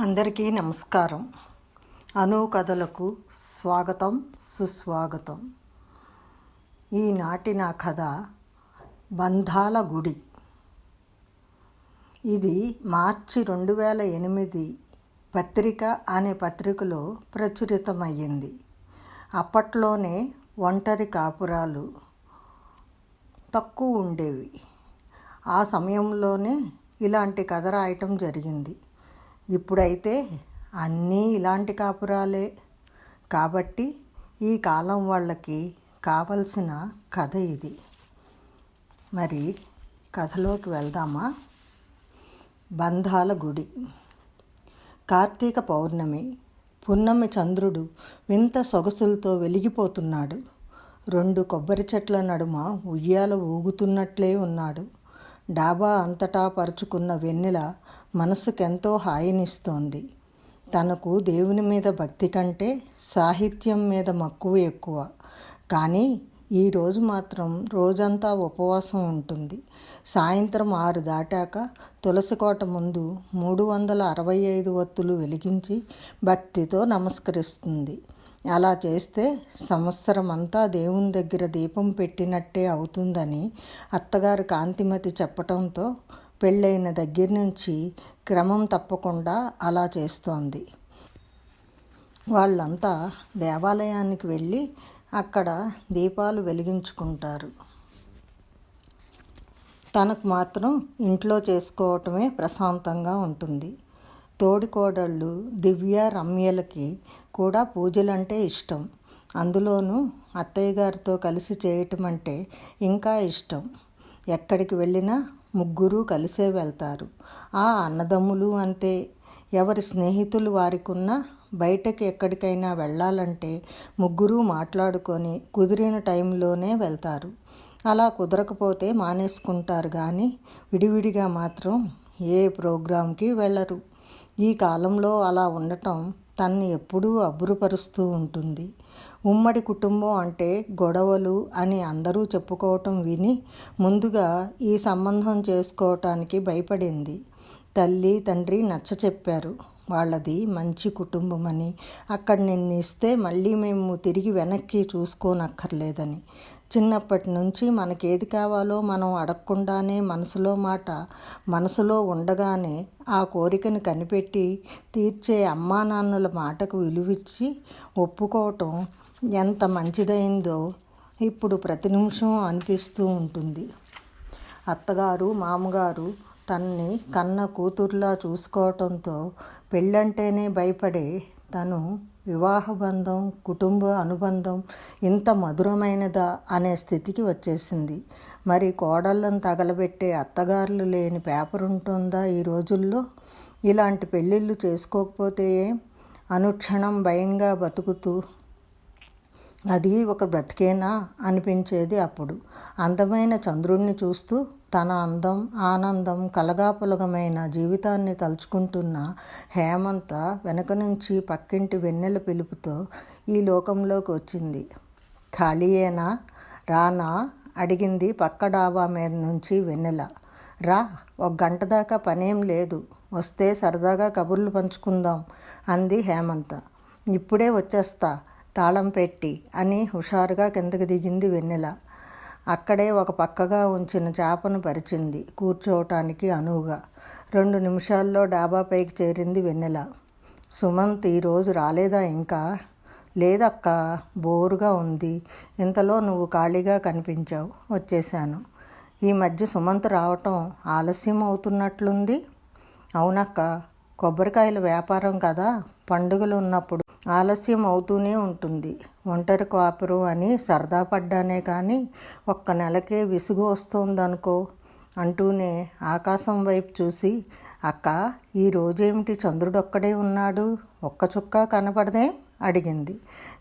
అందరికీ నమస్కారం. అను కథలకు స్వాగతం సుస్వాగతం. ఈనాటి నా కథ బంధాల గుడి. ఇది మార్చి రెండు వేల ఎనిమిది పత్రిక అనే పత్రికలో ప్రచురితమయ్యింది. అప్పట్లోనే ఒంటరి కాపురాలు తక్కువ ఉండేవి. ఆ సమయంలోనే ఇలాంటి కథ రాయటం జరిగింది. ఇప్పుడైతే అన్నీ ఇలాంటి కాపురాలే. కాబట్టి ఈ కాలం వాళ్ళకి కావలసిన కథ ఇది. మరి కథలోకి వెళ్దామా? బంధాల గుడి. కార్తీక పౌర్ణమి. పున్నమి చంద్రుడు వింత సొగసులతో వెలిగిపోతున్నాడు. రెండు కొబ్బరి చెట్ల నడుమ ఉయ్యాల ఊగుతున్నట్లే ఉన్నాడు. డాబా అంతటా పరుచుకున్న వెన్నెల మనసుకెంతో హాయినిస్తోంది. తనకు దేవుని మీద భక్తి కంటే సాహిత్యం మీద మక్కువ ఎక్కువ. కానీ ఈరోజు మాత్రం రోజంతా ఉపవాసం ఉంటుంది. సాయంత్రం ఆరు దాటాక తులసికోట ముందు మూడు వందల అరవై ఐదు ఒత్తులు వెలిగించి భక్తితో నమస్కరిస్తుంది. అలా చేస్తే సంవత్సరం అంతా దేవుని దగ్గర దీపం పెట్టినట్టే అవుతుందని అత్తగారు కాంతిమతి చెప్పటంతో పెళ్ళైన దగ్గర నుంచి క్రమం తప్పకుండా అలా చేస్తోంది. వాళ్ళంతా దేవాలయానికి వెళ్ళి అక్కడ దీపాలు వెలిగించుకుంటారు. తనకు మాత్రం ఇంట్లో చేసుకోవటమే ప్రశాంతంగా ఉంటుంది. తోడికోడళ్ళు దివ్య రమ్యలకి కూడా పూజలంటే ఇష్టం. అందులోనూ అత్తయ్య గారితో కలిసి చేయటం అంటే ఇంకా ఇష్టం. ఎక్కడికి వెళ్ళినా ముగ్గురు కలిసే వెళ్తారు. ఆ అన్నదమ్ములు అంతే ఎవరి స్నేహితులు వారికున్నా బయటకి ఎక్కడికైనా వెళ్ళాలంటే ముగ్గురు మాట్లాడుకొని కుదిరిన టైంలోనే వెళ్తారు. అలా కుదరకపోతే మానేసుకుంటారు కానీ విడివిడిగా మాత్రం ఏ ప్రోగ్రాంకి వెళ్ళరు. ఈ కాలంలో అలా ఉండటం తన్ని ఎప్పుడూ అబ్బురుపరుస్తూ ఉంటుంది. ఉమ్మడి కుటుంబం అంటే గొడవలు అని అందరూ చెప్పుకోవటం విని ముందుగా ఈ సంబంధం చేసుకోవటానికి భయపడింది. తల్లి తండ్రి నచ్చ చెప్పారు. వాళ్ళది మంచి కుటుంబం అని అక్కడ నిన్ను ఇస్తే మళ్ళీ మేము తిరిగి వెనక్కి చూసుకోనక్కర్లేదని. చిన్నప్పటి నుంచి మనకేది కావాలో మనం అడగకుండానే మనసులో మాట మనసులో ఉండగానే ఆ కోరికను కనిపెట్టి తీర్చే అమ్మా నాన్నుల మాటకు విలువిచ్చి ఒప్పుకోవటం ఎంత మంచిదైందో ఇప్పుడు ప్రతి నిమిషం అనిపిస్తూ ఉంటుంది. అత్తగారు మామగారు తన్ని కన్న కూతుర్లా చూసుకోవటంతో పెళ్ళంటేనే భయపడే తను వివాహ బంధం కుటుంబ అనుబంధం ఇంత మధురమైనదా అనే స్థితికి వచ్చేసింది. మరి కోడళ్ళను తగలబెట్టే అత్తగారులు లేని పేపర్ ఉంటుందా ఈ రోజుల్లో? ఇలాంటి పెళ్ళిళ్ళు చేసుకోకపోతే అనుక్షణం భయంగా బతుకుతూ అది ఒక బ్రతికేనా? అనిపించేది అప్పుడు. అందమైన చంద్రుణ్ణి చూస్తూ తన అందం ఆనందం కలగాపులగమైన జీవితాన్ని తలుచుకుంటున్న హేమంత వెనక నుంచి పక్కింటి వెన్నెల పిలుపుతో ఈ లోకంలోకి వచ్చింది. ఖాళీయేనా? రానా? అడిగింది పక్క డాబా మీద నుంచి వెన్నెల. రా ఒక గంట దాకా పనేం లేదు. వస్తే సరదాగా కబుర్లు పంచుకుందాం అంది హేమంత. ఇప్పుడే వచ్చేస్తా తాళం పెట్టి అని హుషారుగా కిందకి దిగింది వెన్నెల. అక్కడే ఒక పక్కగా ఉంచిన చేపను పరిచింది కూర్చోవటానికి అనువుగా. రెండు నిమిషాల్లో డాబాపైకి చేరింది వెన్నెల. సుమంత్ ఈరోజు రాలేదా ఇంకా? లేదక్క బోరుగా ఉంది. ఇంతలో నువ్వు ఖాళీగా కనిపించావు వచ్చేసాను ఈ మధ్య సుమంత్ రావటం ఆలస్యం అవుతున్నట్లుంది? అవునక్క కొబ్బరికాయల వ్యాపారం కదా పండుగలు ఉన్నప్పుడు ఆలస్యం అవుతూనే ఉంటుంది. ఒంటరి కాపురం అని సరదా పడ్డానే కానీ ఒక్క నెలకే విసుగు వస్తుందనుకో అంటూనే ఆకాశం వైపు చూసి అక్క ఈ రోజేమిటి చంద్రుడొక్కడే ఉన్నాడు? ఒక్క చుక్క కనపడదే? అడిగింది.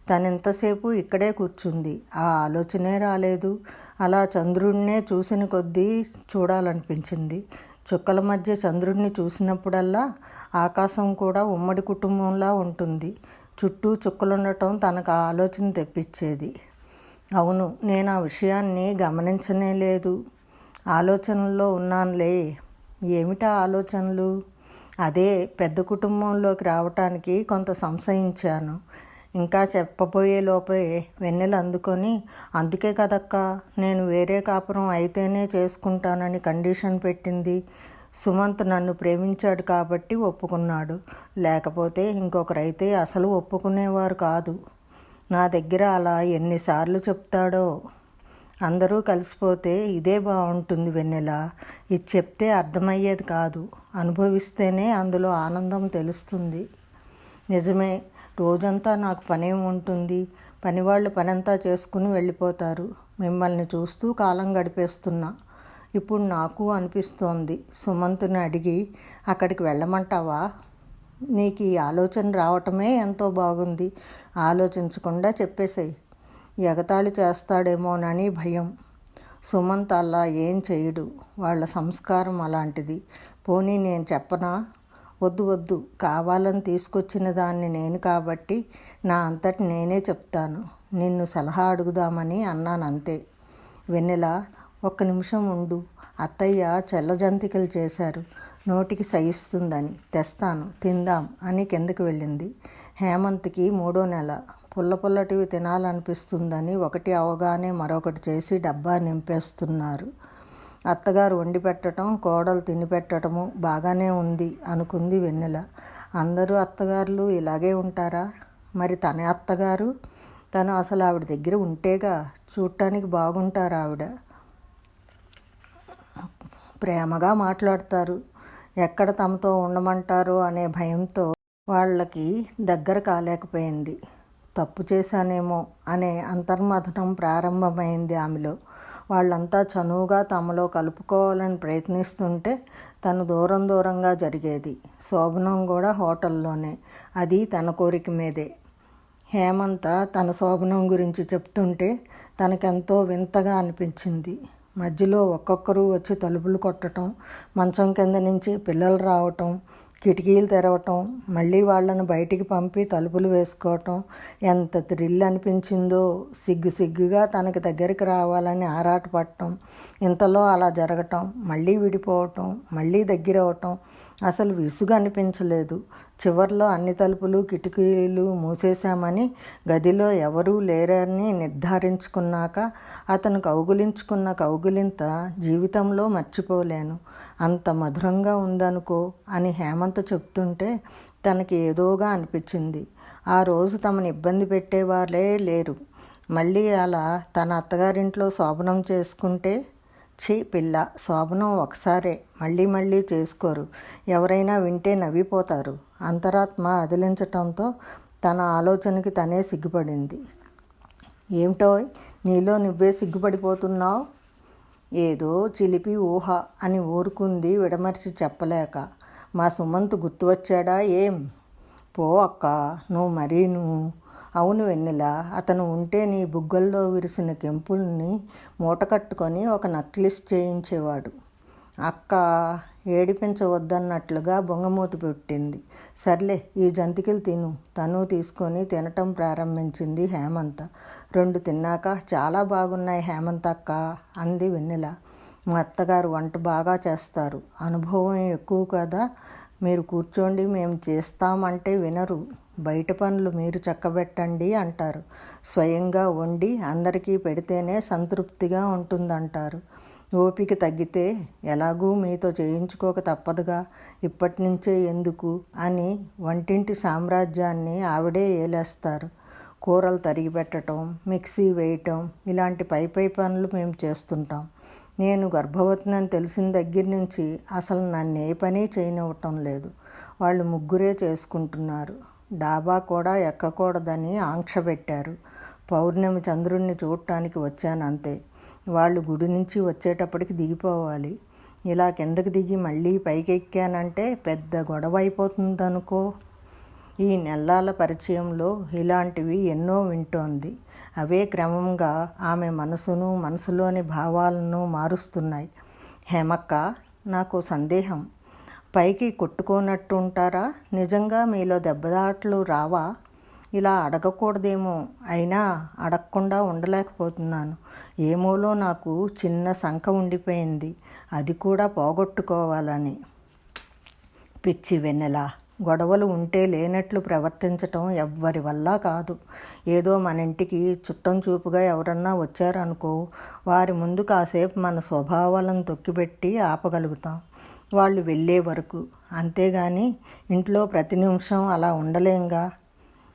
తనెంతసేపు ఇక్కడే కూర్చుంది. ఆ ఆలోచనే రాలేదు. అలా చంద్రుడినే చూసిన కొద్దీ చూడాలనిపించింది. చుక్కల మధ్య చంద్రుడిని చూసినప్పుడల్లా ఆకాశం కూడా ఉమ్మడి కుటుంబంలా ఉంటుంది. చుట్టూ చుక్కలుండటం తనకు ఆలోచన తెప్పించేది. అవును నేను ఆ విషయాన్ని గమనించనే లేదు. ఆలోచనల్లో ఉన్నానులే. ఏమిటా ఆలోచనలు? అదే పెద్ద కుటుంబంలోకి రావటానికి కొంత సంశయించాను. ఇంకా చెప్పబోయే లోపే వెన్నెలు అందుకొని అందుకే కదక్క నేను వేరే కాపురం అయితేనే చేసుకుంటానని కండిషన్ పెట్టింది. సుమంత్ నన్ను ప్రేమించాడు కాబట్టి ఒప్పుకున్నాడు. లేకపోతే ఇంకొకరైతే అసలు ఒప్పుకునేవారు కాదు. నా దగ్గర అలా ఎన్నిసార్లు చెప్తాడో? అందరూ కలిసిపోతే ఇదే బాగుంటుంది వెన్నెల. ఇది చెప్తే అర్థమయ్యేది కాదు. అనుభవిస్తేనే అందులో ఆనందం తెలుస్తుంది. నిజమే రోజంతా నాకు పనేం ఉంటుంది. పనివాళ్ళు పనంతా చేసుకుని వెళ్ళిపోతారు. మిమ్మల్ని చూస్తూ కాలం గడిపేస్తున్నా. ఇప్పుడు నాకు అనిపిస్తోంది. సుమంత్ని అడిగి అక్కడికి వెళ్ళమంటావా? నీకు ఈ ఆలోచన రావటమే ఎంతో బాగుంది. ఆలోచించకుండా చెప్పేసేయి. ఎగతాళి చేస్తాడేమోనని భయం. సుమంత్ అలా ఏం చేయడు. వాళ్ళ సంస్కారం అలాంటిది. పోనీ నేను చెప్పనా? వద్దు వద్దు. కావాలని తీసుకొచ్చిన దాన్ని నేను కాబట్టి నా అంతటి నేనే చెప్తాను. నిన్ను సలహా అడుగుదామని అన్నాను అంతే. వెన్నెల ఒక్క నిమిషం ఉండు. అత్తయ్య చెల్లజంతికలు చేశారు. నోటికి సహిస్తుందని తెస్తాను తిందాం అని కిందకి వెళ్ళింది. హేమంత్కి మూడో నెల. పుల్ల పుల్లటివి తినాలనిపిస్తుందని ఒకటి అవగానే మరొకటి చేసి డబ్బా నింపేస్తున్నారు. అత్తగారు వండి పెట్టడం కోడలు తిని పెట్టడము బాగానే ఉంది అనుకుంది వెన్నెల. అందరూ అత్తగారులు ఇలాగే ఉంటారా? మరి తన అత్తగారు? తను అసలు ఆవిడ దగ్గర ఉంటేగా చూడటానికి బాగుంటారు ఆవిడ ప్రేమగా మాట్లాడతారు. ఎక్కడ తమతో ఉండమంటారో అనే భయంతో వాళ్ళకి దగ్గర కాలేకపోయింది. తప్పు చేశానేమో అనే అంతర్మథనం ప్రారంభమైంది ఆమెలో. వాళ్ళంతా చనువుగా తమలో కలుపుకోవాలని ప్రయత్నిస్తుంటే తను దూరం దూరంగా జరిగేది. శోభనం కూడా హోటల్లోనే. అది తన కోరిక మీదే. హేమంత తన శోభనం గురించి చెప్తుంటే తనకెంతో వింతగా అనిపించింది. మధ్యలో ఒక్కొక్కరు వచ్చి తలుపులు కొట్టడం మంచం కింద నుంచి పిల్లలు రావటం కిటికీలు తెరవటం మళ్ళీ వాళ్ళను బయటికి పంపి తలుపులు వేసుకోవటం ఎంత థ్రిల్ అనిపించిందో సిగ్గు సిగ్గుగా తనకి దగ్గరికి రావాలని ఆరాటపడటం ఇంతలో అలా జరగటం మళ్ళీ విడిపోవటం మళ్ళీ దగ్గర అవటం అసలు విసుగు అనిపించలేదు. చివర్లో అన్ని తలుపులు కిటికీలు మూసేశామని గదిలో ఎవరూ లేరని నిర్ధారించుకున్నాక అతను కౌగులించుకున్న కౌగులింత జీవితంలో మర్చిపోలేను. అంత మధురంగా ఉందనుకో అని హేమంత్ చెప్తుంటే తనకి ఏదోగా అనిపించింది. ఆ రోజు తమను ఇబ్బంది పెట్టేవారే లేరు. మళ్ళీ అలా తన అత్తగారింట్లో శోభనం చేసుకుంటే ఛీ పిల్ల శోభనం ఒకసారే మళ్ళీ మళ్ళీ చేసుకోరు. ఎవరైనా వింటే నవ్విపోతారు. అంతరాత్మ అదిలించటంతో తన ఆలోచనకి తనే సిగ్గుపడింది. ఏమిటో నీలో నువ్వే సిగ్గుపడిపోతున్నావు? ఏదో చిలిపి ఊహ అని ఊరుకుంది విడమర్చి చెప్పలేక. మా సుమంత్ గుర్తు వచ్చాడా ఏం? పో అక్క నువ్వు మరీ నువ్వు అవును వెన్నెల అతను ఉంటే నీ బుగ్గల్లో విరిసిన కెంపుల్ని మూట కట్టుకొని ఒక నక్లిస్ చేయించేవాడు. అక్క ఏడిపించవద్దన్నట్లుగా బొంగమూతి పెట్టింది. సర్లే ఈ జంతికలు తిను. తను తీసుకొని తినటం ప్రారంభించింది హేమంత. రెండు తిన్నాక చాలా బాగున్నాయి హేమంత అక్క అంది వెన్నెల. మా అత్తగారు వంట బాగా చేస్తారు. అనుభవం ఎక్కువ కదా? మీరు కూర్చోండి మేము చేస్తామంటే వినరు. బయట పనులు మీరు చక్కబెట్టండి అంటారు. స్వయంగా వండి అందరికీ పెడితేనే సంతృప్తిగా ఉంటుందంటారు. ఓపిక తగ్గితే ఎలాగూ మీతో చేయించుకోక తప్పదుగా. ఇప్పటి నుంచే ఎందుకు? అని వంటింటి సామ్రాజ్యాన్ని ఆవిడే ఏలేస్తారు. కూరలు తరిగి పెట్టడం మిక్సీ వేయటం ఇలాంటి పై పై పనులు మేము చేస్తుంటాం. నేను గర్భవతిని తెలిసిన దగ్గర నుంచి అసలు నన్ను ఏ పని చేయనివ్వటం లేదు. వాళ్ళు ముగ్గురే చేసుకుంటున్నారు. డాబా కూడా ఎక్కకూడదని ఆంక్ష పెట్టారు. పౌర్ణమి చంద్రుణ్ణి చూడటానికి వచ్చాను అంతే. వాళ్ళు గుడి నుంచి వచ్చేటప్పటికి దిగిపోవాలి. ఇలా కిందకి దిగి మళ్ళీ పైకి ఎక్కానంటే పెద్ద గొడవ అయిపోతుందనుకో. ఈ నెల్లాల పరిచయంలో ఇలాంటివి ఎన్నో వింటోంది. అవే క్రమంగా ఆమె మనసును మనసులోని భావాలను మారుస్తున్నాయి. హేమక్క నాకు సందేహం. పైకి కొట్టుకోనట్టు ఉంటారా నిజంగా మీలో దెబ్బదాట్లు రావా? ఇలా అడగకూడదేమో. అయినా అడగకుండా ఉండలేకపోతున్నాను. ఏమోలో నాకు చిన్న శంఖ ఉండిపోయింది. అది కూడా పోగొట్టుకోవాలని. పిచ్చి వెన్నెల. గొడవలు ఉంటే లేనట్లు ప్రవర్తించటం ఎవ్వరి వల్ల కాదు. ఏదో మన ఇంటికి చుట్టం చూపుగా ఎవరన్నా వచ్చారనుకో వారి ముందు కాసేపు మన స్వభావాలను తొక్కిపెట్టి ఆపగలుగుతాం. వాళ్ళు వెళ్ళే వరకు. అంతేగాని ఇంట్లో ప్రతి నిమిషం అలా ఉండలేంగా?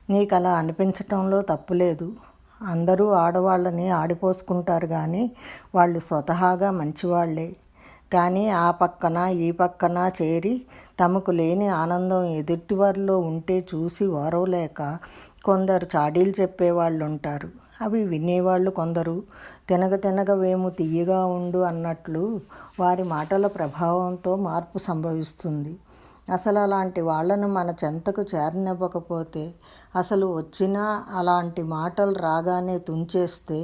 నీకు అలా అనిపించటంలో తప్పులేదు. అందరూ ఆడవాళ్ళని ఆడిపోసుకుంటారు కానీ వాళ్ళు స్వతహాగా మంచివాళ్ళే. కానీ ఆ పక్కన ఈ పక్కన చేరి తమకు లేని ఆనందం ఎదుటివారిలో ఉంటే చూసి ఓరవలేక కొందరు చాడీలు చెప్పేవాళ్ళు ఉంటారు అవి వినేవాళ్ళు కొందరు తినగ తినగ వేము తీయగా ఉండు అన్నట్లు వారి మాటల ప్రభావంతో మార్పు సంభవిస్తుంది. అసలు అలాంటి వాళ్ళను మన చెంతకు చేరనివ్వకపోతే అసలు వచ్చినా అలాంటి మాటలు రాగానే తుంచేస్తే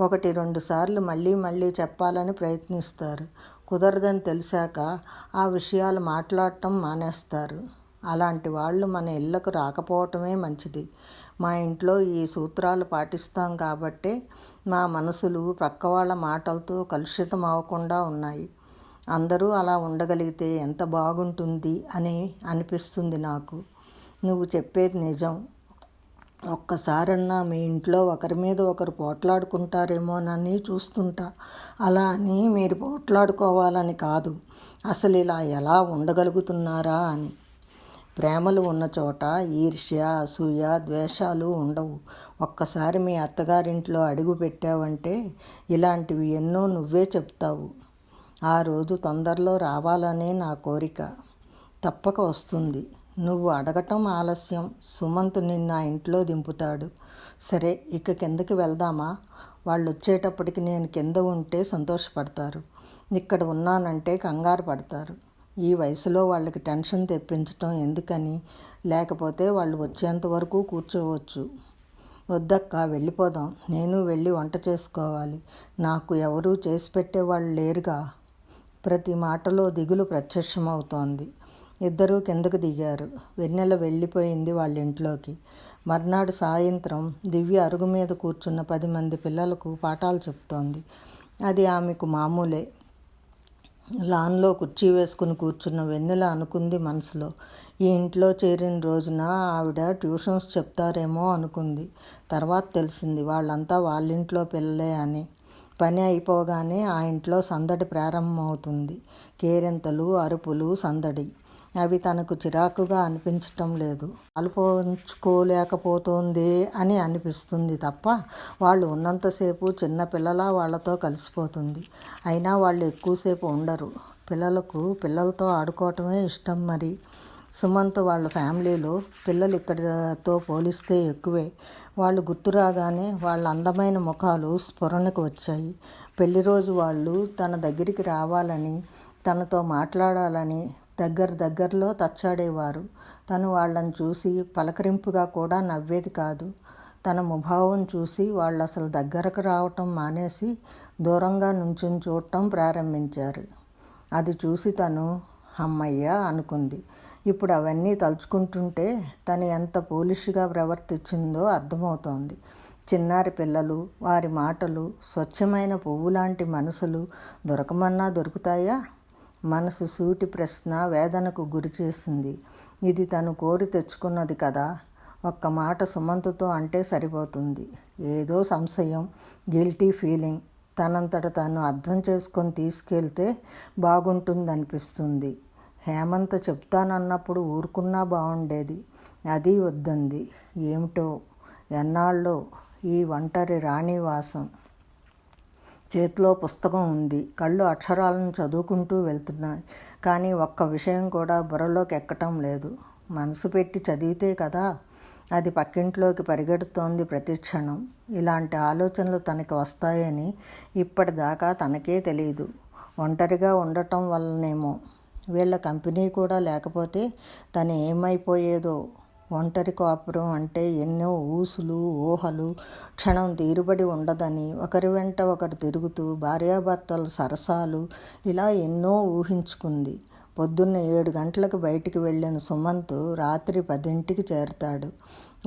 ఒకటి రెండు సార్లు మళ్ళీ మళ్ళీ చెప్పాలని ప్రయత్నిస్తారు. కుదరదని తెలిసాక ఆ విషయాలు మాట్లాడటం మానేస్తారు. అలాంటి వాళ్ళు మన ఇళ్ళకు రాకపోవటమే మంచిది. మా ఇంట్లో ఈ సూత్రాలు పాటిస్తాం కాబట్టే మా మనసులు ప్రక్క వాళ్ళ మాటలతో కలుషితం అవ్వకుండా ఉన్నాయి. అందరూ అలా ఉండగలిగితే ఎంత బాగుంటుంది అని అనిపిస్తుంది నాకు. నువ్వు చెప్పేది నిజం. ఒక్కసారన్నా మీ ఇంట్లో ఒకరి మీద ఒకరు పోట్లాడుకుంటారేమోనని చూస్తుంటా. అలా అని మీరు పోట్లాడుకోవాలని కాదు. అసలు ఇలా ఎలా ఉండగలుగుతున్నారా అని. ప్రేమలు ఉన్న చోట ఈర్ష్య అసూయ ద్వేషాలు ఉండవు. ఒక్కసారి మీ అత్తగారింట్లో అడుగు పెట్టావంటే ఇలాంటివి ఎన్నో నువ్వే చెప్తావు. ఆ రోజు తొందరలో రావాలనే నా కోరిక. తప్పక వస్తుంది. నువ్వు అడగటం ఆలస్యం. సుమంత్ నిన్న ఇంట్లో దింపుతాడు. సరే ఇక కిందకి వెళ్దామా? వాళ్ళు వచ్చేటప్పటికి నేను కింద ఉంటే సంతోషపడతారు. ఇక్కడ ఉన్నానంటే కంగారు పడతారు. ఈ వయసులో వాళ్ళకి టెన్షన్ తెప్పించటం ఎందుకని? లేకపోతే వాళ్ళు వచ్చేంత వరకు కూర్చోవచ్చు. వద్దక్క వెళ్ళిపోదాం. నేను వెళ్ళి వంట చేసుకోవాలి. నాకు ఎవరూ చేసి పెట్టేవాళ్ళు లేరుగా. ప్రతి మాటలో దిగులు ప్రత్యక్షమవుతోంది. ఇద్దరూ కిందకు దిగారు. వెన్నెల వెళ్ళిపోయింది వాళ్ళ ఇంట్లోకి మర్నాడు సాయంత్రం దివ్య అరుగు మీద కూర్చున్న పది మంది పిల్లలకు పాఠాలు చెప్తోంది. అది ఆమెకు మామూలే. లాన్లో కుర్చీ వేసుకుని కూర్చున్న వెన్నెల అనుకుంది మనసులో. ఈ ఇంట్లో చేరిన రోజున ఆవిడ ట్యూషన్స్ చెప్తారేమో అనుకుంది. తర్వాత తెలిసింది వాళ్ళంతా వాళ్ళింట్లో పిల్లలే అని. పని అయిపోగానే ఆ ఇంట్లో సందడి ప్రారంభమవుతుంది. కేరింతలు అరుపులు సందడి. అవి తనకు చిరాకుగా అనిపించటం లేదు. అలుపుకోలేకపోతుంది అని అనిపిస్తుంది తప్ప వాళ్ళు ఉన్నంతసేపు చిన్న పిల్లల వాళ్ళతో కలిసిపోతుంది. అయినా వాళ్ళు ఎక్కువసేపు ఉండరు. పిల్లలకు పిల్లలతో ఆడుకోవటమే ఇష్టం మరి. సుమంత్ వాళ్ళ ఫ్యామిలీలో పిల్లలు ఇక్కడితో పోలిస్తే ఎక్కువే. వాళ్ళు గుర్తు రాగానే వాళ్ళ అందమైన ముఖాలు స్ఫురణకు వచ్చాయి. పెళ్ళి రోజు వాళ్ళు తన దగ్గరికి రావాలని తనతో మాట్లాడాలని దగ్గర దగ్గరలో తచ్చాడేవారు. తను వాళ్ళని చూసి పలకరింపుగా కూడా నవ్వేది కాదు. తన ముభావం చూసి వాళ్ళు అసలు దగ్గరకు రావటం మానేసి దూరంగా నుంచుని చూడటం ప్రారంభించారు. అది చూసి తను అమ్మయ్య అనుకుంది. ఇప్పుడు అవన్నీ తలుచుకుంటుంటే తను ఎంత పోలిష్గా ప్రవర్తించిందో అర్థమవుతోంది. చిన్నారి పిల్లలు వారి మాటలు స్వచ్ఛమైన పువ్వు లాంటి మనసులు దొరకమన్నా దొరుకుతాయా? మనసు సూటి ప్రశ్న వేదనకు గురి చేసింది. ఇది తను కోరి తెచ్చుకున్నది కదా. ఒక్క మాట సుమంతుతో అంటే సరిపోతుంది. ఏదో సంశయం గిల్టీ ఫీలింగ్. తనంతట తను అర్థం చేసుకొని తీసుకెళ్తే బాగుంటుందనిపిస్తుంది. హేమంత్ చెప్తానన్నప్పుడు ఊరుకున్నా బాగుండేది అది వద్దంది. ఏమిటో? ఎన్నాళ్ళో? ఈ ఒంటరి రాణివాసం చేతిలో పుస్తకం ఉంది. కళ్ళు అక్షరాలను చదువుకుంటూ వెళ్తున్నాయి. కానీ ఒక్క విషయం కూడా బుర్రలోకి ఎక్కటం లేదు. మనసు పెట్టి చదివితే కదా అది పక్కింట్లోకి పరిగెడుతోంది ప్రతి క్షణం. ఇలాంటి ఆలోచనలు తనకి వస్తాయని ఇప్పటిదాకా తనకే తెలియదు ఒంటరిగా ఉండటం వల్లనేమో. వీళ్ళ కంపెనీ కూడా లేకపోతే తను ఏమైపోయేదో ఒంటరి కాపురం అంటే ఎన్నో ఊసులు ఊహలు క్షణం తీరుబడి ఉండదని ఒకరి వెంట ఒకరు తిరుగుతూ భార్యాభర్తల సరసాలు ఇలా ఎన్నో ఊహించుకుంది. పొద్దున్న ఏడు గంటలకు బయటికి వెళ్ళిన సుమంత్ రాత్రి పదింటికి చేరుతాడు.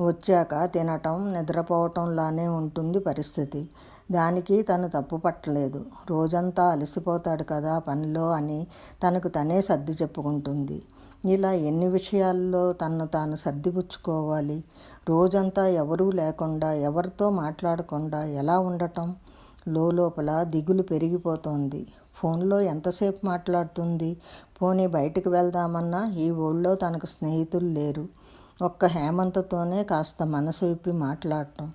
వచ్చాక తినటం నిద్రపోవటంలానే ఉంటుంది పరిస్థితి. దానికి తను తప్పు పట్టలేదు. రోజంతా అలసిపోతాడు కదా పనిలో అని తనకు తనే సర్ది చెప్పుకుంటుంది. ఇలా ఎన్ని విషయాల్లో తను తాను సర్దిపుచ్చుకోవాలి? రోజంతా ఎవరూ లేకుండా ఎవరితో మాట్లాడకుండా ఎలా ఉండటం? లోపల దిగులు పెరిగిపోతోంది. ఫోన్లో ఎంతసేపు మాట్లాడుతుంది? పోనీ బయటకు వెళ్దామన్నా ఈ ఊళ్ళో తనకు స్నేహితులు లేరు. ఒక్క హేమంతతోనే కాస్త మనసు విప్పి మాట్లాడటం.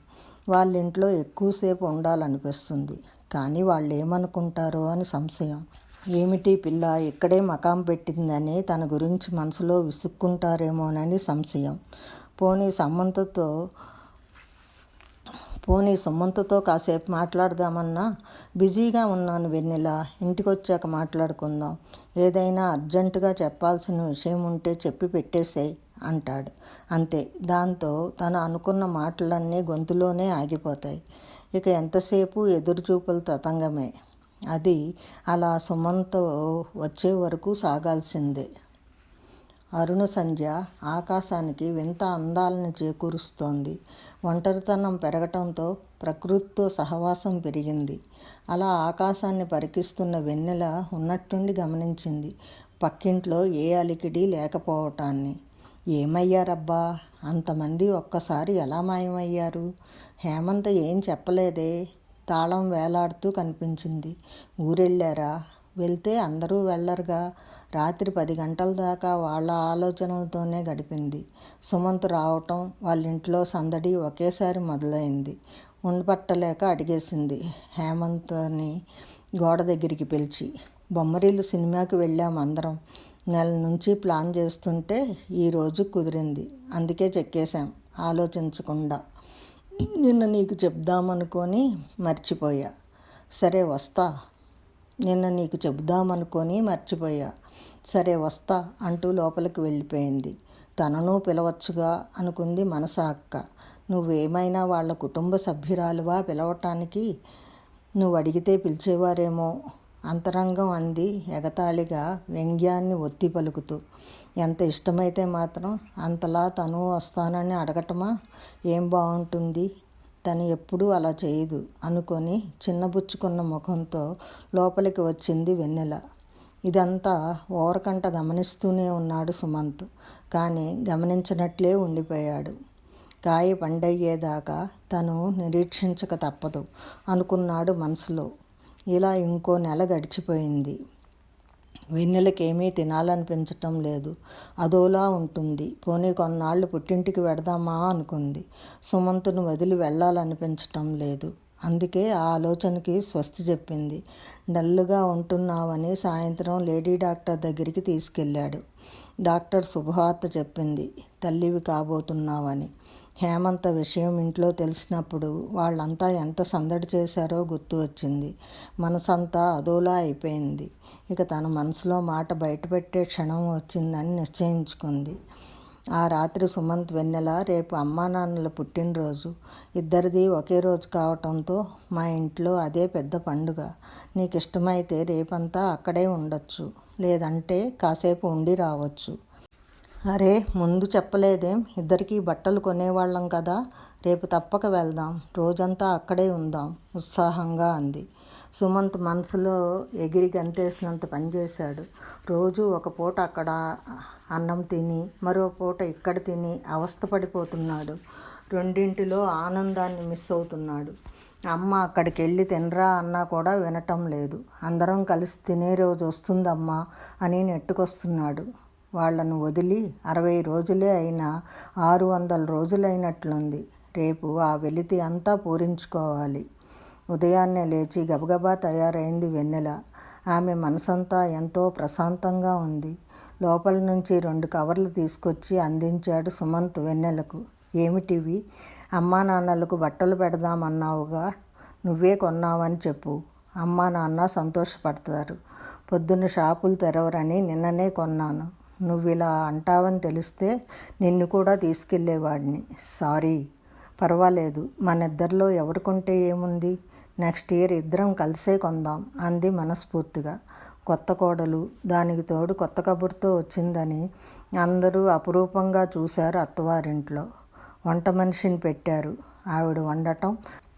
వాళ్ళ ఇంట్లో ఎక్కువసేపు ఉండాలనిపిస్తుంది. కానీ వాళ్ళు ఏమనుకుంటారో అని సంశయం. ఏమిటి పిల్ల ఇక్కడే మకాం పెట్టిందని తన గురించి మనసులో విసుక్కుంటారేమోనని సంశయం. పోనీ సమ్మంతతో పోనీ సుమ్మంతతో కాసేపు మాట్లాడదామన్నా? బిజీగా ఉన్నాను వెన్నెల ఇంటికి వచ్చాక మాట్లాడుకుందాం. ఏదైనా అర్జెంటుగా చెప్పాల్సిన విషయం ఉంటే చెప్పి పెట్టేసేయ్ అంటాడు. అంతే దాంతో తను అనుకున్న మాటలన్నీ గొంతులోనే ఆగిపోతాయి. ఇక ఎంతసేపు ఎదురుచూపుల తతంగమే. అది అలా సుమంతో వచ్చే వరకు సాగాల్సిందే. అరుణ సంధ్య ఆకాశానికి వింత అందాలను చేకూరుస్తోంది. ఒంటరితనం పెరగటంతో ప్రకృతితో సహవాసం పెరిగింది. అలా ఆకాశాన్ని పరికిస్తున్న వెన్నెల ఉన్నట్టుండి గమనించింది. పక్కింట్లో ఏ అలికిడి లేకపోవటాన్ని. ఏమయ్యారబ్బా? అంతమంది ఒక్కసారి ఎలా మాయమయ్యారు? హేమంత్ ఏం చెప్పలేదే? తాళం వేలాడుతూ కనిపించింది. ఊరెళ్ళారా? వెళ్తే అందరూ వెళ్ళరుగా. రాత్రి పది గంటల దాకా వాళ్ళ ఆలోచనలతోనే గడిపింది. సుమంత్ రావటం వాళ్ళ ఇంట్లో సందడి ఒకేసారి మొదలైంది. ఉండపట్టలేక అడిగేసింది హేమంత్ని గోడ దగ్గరికి పిలిచి బొమ్మరీలు సినిమాకి వెళ్ళాం అందరం. నెల నుంచి ప్లాన్ చేస్తుంటే ఈరోజు కుదిరింది. అందుకే చెక్కేశాం. ఆలోచించకుండా. నిన్న నీకు చెప్దామనుకొని మర్చిపోయా. సరే వస్తా. నిన్న నీకు చెబుదామనుకొని మర్చిపోయా. సరే వస్తా అంటూ లోపలికి వెళ్ళిపోయింది. తనను పిలవచ్చుగా అనుకుంది మనస అక్క. నువ్వేమైనా వాళ్ళ కుటుంబ సభ్యురాలువా పిలవటానికి? నువ్వు అడిగితే పిలిచేవారేమో. అంతరంగం అంది ఎగతాళిగా వ్యంగ్యాన్ని ఒత్తి పలుకుతూ. ఎంత ఇష్టమైతే మాత్రం అంతలా తను వస్తానని అడగటమా? ఏం బాగుంటుంది తను ఎప్పుడూ అలా చేయదు అనుకొని చిన్నబుచ్చుకున్న ముఖంతో లోపలికి వచ్చింది వెన్నెల. ఇదంతా ఓరకంట గమనిస్తూనే ఉన్నాడు సుమంత్. కానీ గమనించినట్లే ఉండిపోయాడు. కాయ పండయ్యేదాకా తను నిరీక్షించక తప్పదు అనుకున్నాడు మనసులో. ఇలా ఇంకో నెల గడిచిపోయింది. వెన్నెలకేమీ తినాలనిపించటం లేదు. అదోలా ఉంటుంది. పోనీ కొన్నాళ్ళు పుట్టింటికి వెడదామా అనుకుంది. సుమంతును వదిలి వెళ్ళాలనిపించటం లేదు. అందుకే ఆ ఆలోచనకి స్వస్తి చెప్పింది. డల్లుగా ఉంటున్నావని సాయంత్రం లేడీ డాక్టర్ దగ్గరికి తీసుకెళ్ళాడు. డాక్టర్ శుభవార్త చెప్పింది. తల్లివి కాబోతున్నావని. హేమంత విషయం ఇంట్లో తెలిసినప్పుడు వాళ్ళంతా ఎంత సందడి చేశారో గుర్తు వచ్చింది. మనసంతా అదోలా అయిపోయింది. ఇక తన మనసులో మాట బయటపెట్టే క్షణం వచ్చిందని నిశ్చయించుకుంది. ఆ రాత్రి సుమంత్ వెన్నెల రేపు అమ్మా నాన్నల పుట్టినరోజు. ఇద్దరిది ఒకే రోజు కావటంతో మా ఇంట్లో అదే పెద్ద పండుగ. నీకు ఇష్టమైతే రేపంతా అక్కడే ఉండొచ్చు. లేదంటే కాసేపు ఉండి రావచ్చు. అరే ముందు చెప్పలేదేం. ఇద్దరికీ బట్టలు కొనేవాళ్ళం కదా. రేపు తప్పక వెళ్దాం. రోజంతా అక్కడే ఉందాం. ఉత్సాహంగా అంది. సుమంత్ మనసులో ఎగిరి గంతేసినంత పనిచేశాడు రోజు ఒక పూట అక్కడ అన్నం తిని మరో పూట ఇక్కడ తిని అవస్థపడిపోతున్నాడు రెండింటిలో ఆనందాన్ని మిస్ అవుతున్నాడు. అమ్మ అక్కడికి వెళ్ళి తినరా అన్నా కూడా వినటం లేదు. అందరం కలిసి తినే రోజు వస్తుందమ్మా అని నెట్టుకొస్తున్నాడు. వాళ్ళను వదిలి అరవై రోజులే అయినా ఆరు వందల రోజులైనట్లుంది. రేపు ఆ వెలితి అంతా పూరించుకోవాలి. ఉదయాన్నే లేచి గబగబా తయారైంది వెన్నెల. ఆమె మనసంతా ఎంతో ప్రశాంతంగా ఉంది. లోపల నుంచి రెండు కవర్లు తీసుకొచ్చి అందించాడు సుమంత్ వెన్నెలకు. ఏమిటివి? అమ్మా నాన్నలకు బట్టలు పెడదామన్నావుగా. నువ్వే కొన్నావని చెప్పు. అమ్మా నాన్న సంతోషపడతారు. పొద్దున్న షాపులు తెరవరని నిన్ననే కొన్నాను. నువ్వు ఇలా అంటావని తెలిస్తే నిన్ను కూడా తీసుకెళ్ళేవాడిని. సారీ. పర్వాలేదు. మన ఇద్దరిలో ఎవరికుంటే ఏముంది? నెక్స్ట్ ఇయర్ ఇద్దరం కలిసే కొందాం అంది మనస్ఫూర్తిగా. కొత్త కోడలు. దానికి తోడు కొత్త కబుర్తో వచ్చిందని అందరూ అపురూపంగా చూశారు అత్తవారింట్లో. వంట మనిషిని పెట్టారు. ఆవిడ వండటం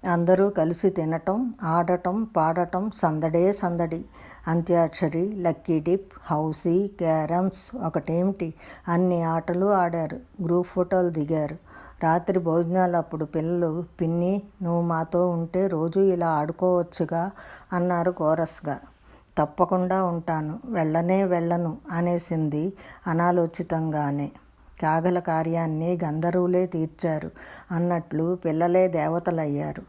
అందరూ కలిసి తినటం ఆడటం పాడటం సందడే సందడి. Antakshari lucky dip housie carroms ఒకటేమిటి? అన్ని ఆటలు ఆడారు గ్రూప్ ఫోటోలు దిగారు. రాత్రి భోజనాలప్పుడు పిల్లలు పిన్ని నువ్వు మాతో ఉంటే రోజు ఇలా ఆడుకోవచ్చుగా? అన్నారు కోరస్గా. తప్పకుండా ఉంటాను వెళ్ళనే వెళ్ళను అనేసింది అనాలోచితంగానే. కాగల కార్యాన్ని గంధర్వులే తీర్చారు అన్నట్లు పిల్లలే దేవతలయ్యారు.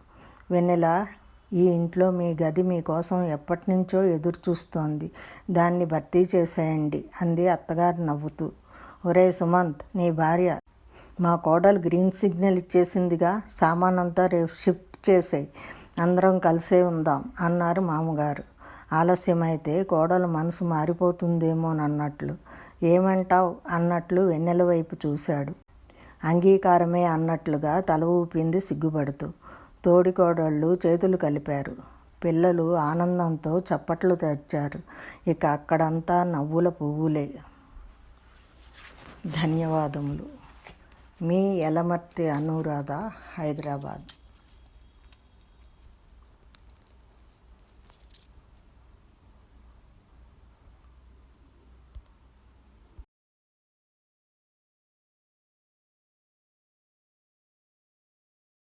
వెన్నెల ఈ ఇంట్లో మీ గది మీకోసం ఎప్పటి నుంచో ఎదురు చూస్తోంది దాన్ని భర్తీ చేసేయండి అంది అత్తగారు నవ్వుతూ. ఒరే సుమంత్ నీ భార్య మా కోడలు గ్రీన్ సిగ్నల్ ఇచ్చేసిందిగా సామానంతా రేపు షిఫ్ట్ చేసేయి. అందరం కలిసే ఉందాం అన్నారు మామగారు. ఆలస్యమైతే కోడలు మనసు మారిపోతుందేమోనన్నట్లు. ఏమంటావ్? అన్నట్లు వెన్నెల వైపు చూశాడు. అంగీకారమే అన్నట్లుగా తల ఊపింది సిగ్గుపడుతూ. తోడికోడళ్ళు చేతులు కలిపారు. పిల్లలు ఆనందంతో చప్పట్లు తెచ్చారు ఇక అక్కడంతా నవ్వుల పువ్వులే. ధన్యవాదములు. మీ ఎలమర్తి అనురాధ హైదరాబాద్.